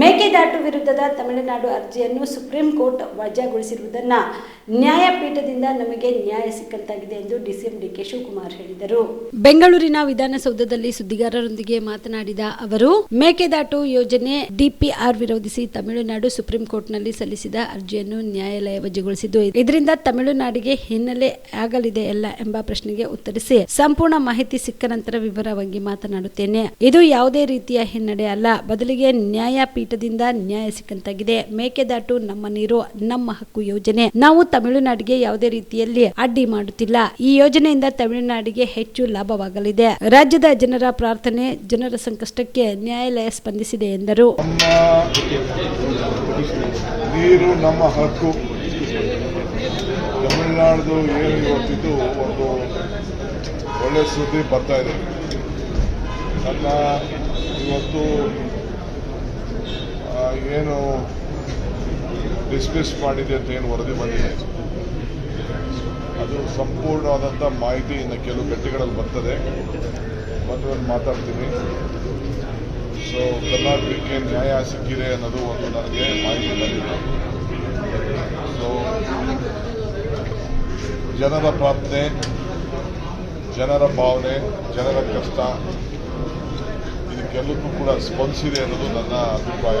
ಮೇಕೆದಾಟು ವಿರುದ್ಧದ ತಮಿಳುನಾಡು ಅರ್ಜಿಯನ್ನು supreme court ವಜಾಗೊಳಿಸಿರುವುದನ್ನು ನ್ಯಾಯಪೀಠದಿಂದ ನಮಗೆ ನ್ಯಾಯ ಸಿಕ್ಕಂತಾಗಿದೆ ಎಂದು ಡಿಸಿಎಂ ಡಿಕೆ ಶಿವಕುಮಾರ್ ಹೇಳಿದರು. ಬೆಂಗಳೂರಿನ ವಿಧಾನಸೌಧದಲ್ಲಿ ಸುದ್ದಿಗಾರರೊಂದಿಗೆ ಮಾತನಾಡಿದ ಅವರು, ಮೇಕೆದಾಟು ಯೋಜನೆ ಡಿಪಿಆರ್ ವಿರೋಧಿಸಿ ತಮಿಳುನಾಡು ಸುಪ್ರೀಂ ಕೋರ್ಟ್ನಲ್ಲಿ ಸಲ್ಲಿಸಿದ ಅರ್ಜಿಯನ್ನು ನ್ಯಾಯಾಲಯ ವಜಾಗೊಳಿಸಿದ್ದು, ಇದರಿಂದ ತಮಿಳುನಾಡಿಗೆ ಹಿನ್ನೆಲೆ ಆಗಲಿದೆ ಎಲ್ಲ ಎಂಬ ಪ್ರಶ್ನೆಗೆ ಉತ್ತರಿಸಿ ಸಂಪೂರ್ಣ ಮಾಹಿತಿ ಸಿಕ್ಕ ನಂತರ ವಿವರವಾಗಿ ಮಾತನಾಡುತ್ತೇನೆ. ಇದು ಯಾವುದೇ ರೀತಿಯ ಹಿನ್ನಡೆ ಅಲ್ಲ, ಬದಲಿಗೆ ನ್ಯಾಯಪೀಠದಿಂದ ನ್ಯಾಯ ಸಿಕ್ಕಂತಾಗಿದೆ. ಮೇಕೆದಾಟು ನಮ್ಮ ನೀರು, ನಮ್ಮ ಹಕ್ಕು ಯೋಜನೆ. ನಾವು ತಮಿಳುನಾಡಿಗೆ ಯಾವುದೇ ರೀತಿಯಲ್ಲಿ ಅಡ್ಡಿ ಮಾಡುತ್ತಿಲ್ಲ. ಈ ಯೋಜನೆಯಿಂದ ತಮಿಳುನಾಡಿಗೆ ಹೆಚ್ಚು ಲಾಭವಾಗಲಿದೆ. ರಾಜ್ಯದ ಜನರ ಪ್ರಾರ್ಥನೆ, ಜನರ ಸಂಕಷ್ಟಕ್ಕೆ ನ್ಯಾಯಾಲಯ ಸ್ಪಂದಿಸಿದೆ ಎಂದರು. ನೀರು, ನಮ್ಮ ಹಕ್ಕು. ತಮಿಳುನಾಡು ಏನು ಇವತ್ತಿದ್ದು ಒಂದು ಒಳ್ಳೆ ಸುದ್ದಿ ಬರ್ತಾ ಇದೆ. ನನ್ನ ಇವತ್ತು ಏನು ಡಿಸ್ಮಿಸ್ ಮಾಡಿದೆ ಅಂತ ಏನು ವರದಿ ಬಂದಿದೆ ಅದು ಸಂಪೂರ್ಣವಾದಂಥ ಮಾಹಿತಿ ಇನ್ನು ಕೆಲವು ಗಂಟೆಗಳಲ್ಲಿ ಬರ್ತದೆ. ಬಂದು ಒಂದು ಮಾತಾಡ್ತೀನಿ. ಸೊ ಕರ್ನಾಟಕಕ್ಕೆ ನ್ಯಾಯ ಸಿಕ್ಕಿದೆ ಅನ್ನೋದು ಒಂದು ನನಗೆ ಮಾಹಿತಿ ಬಂದಿದೆ. ಸೊ ಜನರ ಪ್ರಾರ್ಥನೆ, ಜನರ ಭಾವನೆ, ಜನರ ಕಷ್ಟ, ಇದಕ್ಕೆಲ್ಲಕ್ಕೂ ಕೂಡ ಸ್ಪಂದಿಸಿದೆ ಅನ್ನೋದು ನನ್ನ ಅಭಿಪ್ರಾಯ.